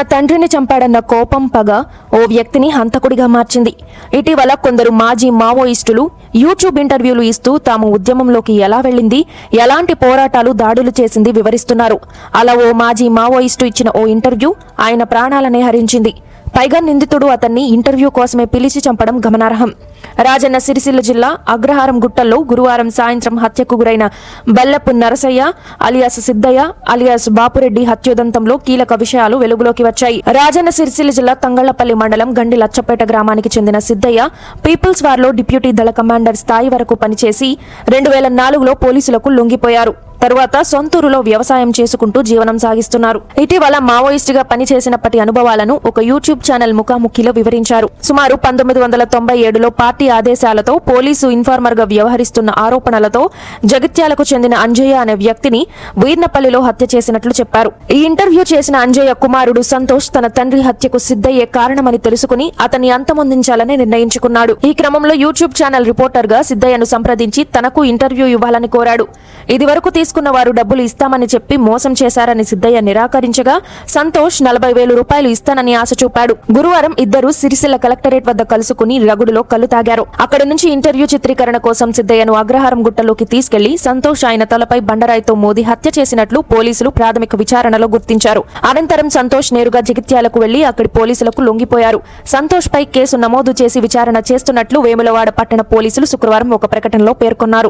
తన తండ్రిని చంపాడన్న కోపం పగ ఓ వ్యక్తిని హంతకుడిగా మార్చింది. ఇటీవల కొందరు మాజీ మావోయిస్టులు యూట్యూబ్ ఇంటర్వ్యూలు ఇస్తూ తాము ఉద్యమంలోకి ఎలా వెళ్ళింది ఎలాంటి పోరాటాలు దాడులు చేసింది వివరిస్తున్నారు. అలా ఓ మాజీ మావోయిస్టు ఇచ్చిన ఓ ఇంటర్వ్యూ ఆయన ప్రాణాలనే హరించింది. పైగా నిందితుడు అతన్ని ఇంటర్వ్యూ కోసమే పిలిచి చంపడం గమనార్హం. రాజన్న సిరిసిల్ల జిల్లా అగ్రహారం గుట్టల్లో గురువారం సాయంత్రం హత్యకు గురైన బల్లపు నరసయ్య అలియాస్ సిద్దయ్య అలియాస్ బాపురెడ్డి హత్యోదంతంలో కీలక విషయాలు వెలుగులోకి వచ్చాయి. రాజన్న సిరిసిల్ల జిల్లా తంగళ్ళపల్లి మండలం గండి లచ్చపేట గ్రామానికి చెందిన సిద్దయ్య పీపుల్స్ వార్లో డిప్యూటీ దళ కమాండర్ స్థాయి వరకు పనిచేసి రెండు వేల నాలుగులో పోలీసులకు లొంగిపోయారు. తరువాత సొంతూరులో వ్యవసాయం చేసుకుంటూ జీవనం సాగిస్తున్నారు. ఇటీవల మావోయిస్ట్గా పనిచేసినప్పటి అనుభవాలను ఒక యూట్యూబ్ ఛానల్ ముఖాముఖిలో వివరించారు. సుమారు పంతొమ్మిది వందల తొంభై ఏడులో పార్టీ ఆదేశాలతో పోలీసు ఇన్ఫార్మర్గా వ్యవహరిస్తున్న ఆరోపణలతో జగిత్యాలకు చెందిన అంజయ్య అనే వ్యక్తిని వీర్నపల్లిలో హత్య చేసినట్లు చెప్పారు. ఈ ఇంటర్వ్యూ చేసిన అంజయ్య కుమారుడు సంతోష్ తన తండ్రి హత్యకు సిద్ధయ్యే కారణమని తెలుసుకుని అతన్ని అంతమొందించాలని నిర్ణయించుకున్నాడు. ఈ క్రమంలో యూట్యూబ్ ఛానల్ రిపోర్టర్గా సిద్ధయ్యను సంప్రదించి తనకు ఇంటర్వ్యూ ఇవ్వాలని కోరాడు. ఇదివరకు తీసుకున్న వారు డబ్బులు ఇస్తామని చెప్పి మోసం చేశారని సిద్ధయ్య నిరాకరించగా సంతోష్ నలభై వేలు రూపాయలు ఇస్తానని ఆశ చూపాడు. గురువారం ఇద్దరు సిరిసిల్ల కలెక్టరేట్ వద్ద కలుసుకుని రగుడులో కళ్ళు తాగారు. అక్కడి నుంచి ఇంటర్వ్యూ చిత్రీకరణ కోసం సిద్ధయ్యను అగ్రహారం గుట్టలోకి తీసుకెళ్ళి సంతోష్ ఆయన తలపై బండరాయితో మోదీ హత్య చేసినట్లు పోలీసులు ప్రాథమిక విచారణలో గుర్తించారు. అనంతరం సంతోష్ నేరుగా జగిత్యాలకు వెళ్ళి అక్కడి పోలీసులకు లొంగిపోయారు. సంతోష్ పై కేసు నమోదు చేసి విచారణ చేస్తున్నట్లు వేములవాడ పట్టణ పోలీసులు శుక్రవారం ఒక ప్రకటనలో పేర్కొన్నారు.